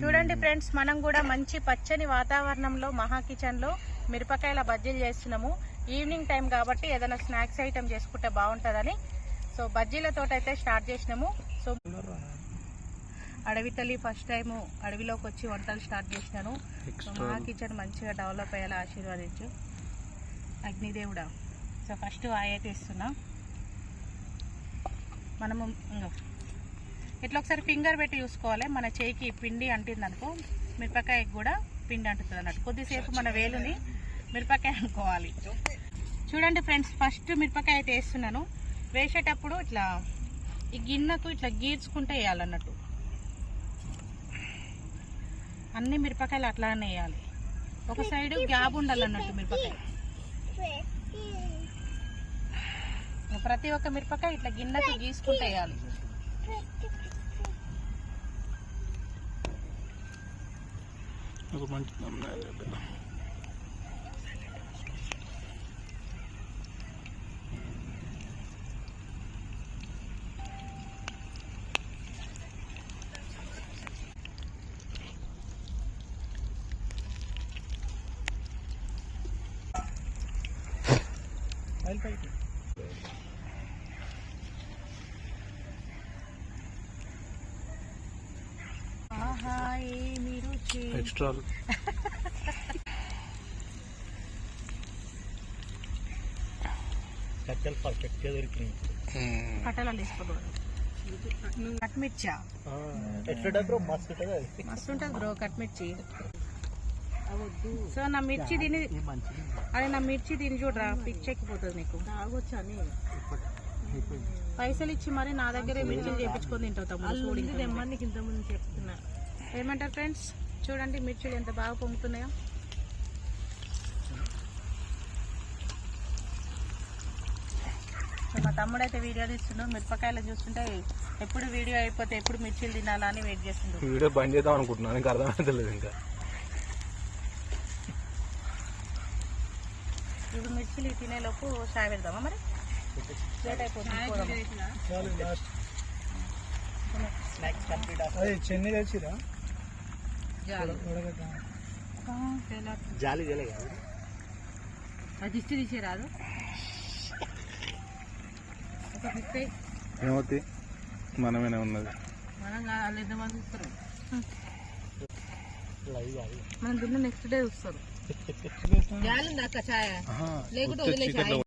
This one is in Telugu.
చూడండి ఫ్రెండ్స్ మనం కూడా మంచి పచ్చని వాతావరణంలో మహా కిచెన్లో మిరపకాయల బజ్జీలు చేస్తున్నాము. ఈవినింగ్ టైం కాబట్టి ఏదైనా స్నాక్స్ ఐటమ్ చేసుకుంటే బాగుంటుందని. సో బజ్జీలతో అయితే స్టార్ట్ చేసినాము. సో అడవి తల్లి ఫస్ట్ టైం అడవిలోకి వచ్చి వంటలు స్టార్ట్ చేసినాను. సో మహా కిచెన్ మంచిగా డెవలప్ అయ్యేలా ఆశీర్వదించు. అగ్నిదేవుడా. సో ఫస్ట్ ఆయిల్ ఇస్తున్నా. మనము ఇట్లా ఒకసారి ఫింగర్ పెట్టి చూసుకోవాలి. మన చేయికి పిండి అంటుంది అనుకో మిరపకాయకి కూడా పిండి అంటుతుంది అన్నట్టు. కొద్దిసేపు మన వేలుని మిరపకాయ అనుకోవాలి. చూడండి ఫ్రెండ్స్ ఫస్ట్ మిరపకాయ అయితే వేస్తున్నాను. వేసేటప్పుడు ఇట్లా ఈ గిన్నెకు ఇట్లా గీర్చుకుంటే వేయాలన్నట్టు అన్ని మిరపకాయలు అట్లానే వేయాలి. ఒక సైడ్ గ్యాప్ ఉండాలన్నట్టు మిరపకాయ. ప్రతి ఒక్క మిరపకాయ ఇట్లా గిన్నెకు గీసుకుంటే వేయాలి. ఒక మంచి ఆహా ఏమి రుచి ఎక్స్ట్రా కట్టెలు పర్ఫెక్ట్గా దొరికినాయి కట్టెలు తీసుకోకూడదు కట్మిర్చా ఎట్లా బ్రో మస్తు ఉంటుంది మస్తు ఉంటుంది బ్రో కట్మిర్చి సో నా మిర్చి తిని మంచిది అదే నా మిర్చి తిని చూడరా పిచ్చెక్కిపోతుంది నీకు తాగొచ్చు అని పైసలు ఇచ్చి మరి నా దగ్గరే మిర్చిలు చేపించుకొని తింటావు తమ్ముడు చూడు. తెమ్మని ఇంతకుముందు చెప్తున్నా ఏమంటారు ఫ్రెండ్స్ చూడండి మిర్చిలు ఎంత బాగా పొంగుతున్నాయో. మా తమ్ముడు అయితే వీడియో తీస్తున్నాడు మిరపకాయలు చూస్తుంటే ఎప్పుడు వీడియో అయిపోతే ఎప్పుడు మిర్చిలు తినాలా అని వెయిట్ చేస్తుండ్రు వీడియో బంద్ చేద్దాం అనుకుంటున్నాను. ఇంకా అర్థమైతలేదు ఇంకా. ఇప్పుడు మిర్చిలు తినేలోపు చాయ్ పెడదామా మరి? లేట్ అయిపోతుంది చెన్ని తెచ్చిరా? జాలి. అది ఒక ఫిఫ్టీ ఏమవుతుంది మనమేనే ఉన్నది. మనం కాదు, వాళ్ళు ఎంతమంది చూస్తారు? మనం తిన్న నెక్స్ట్ డే చూస్తారు. జాలి అక్క ఛాయ? లేకుంటే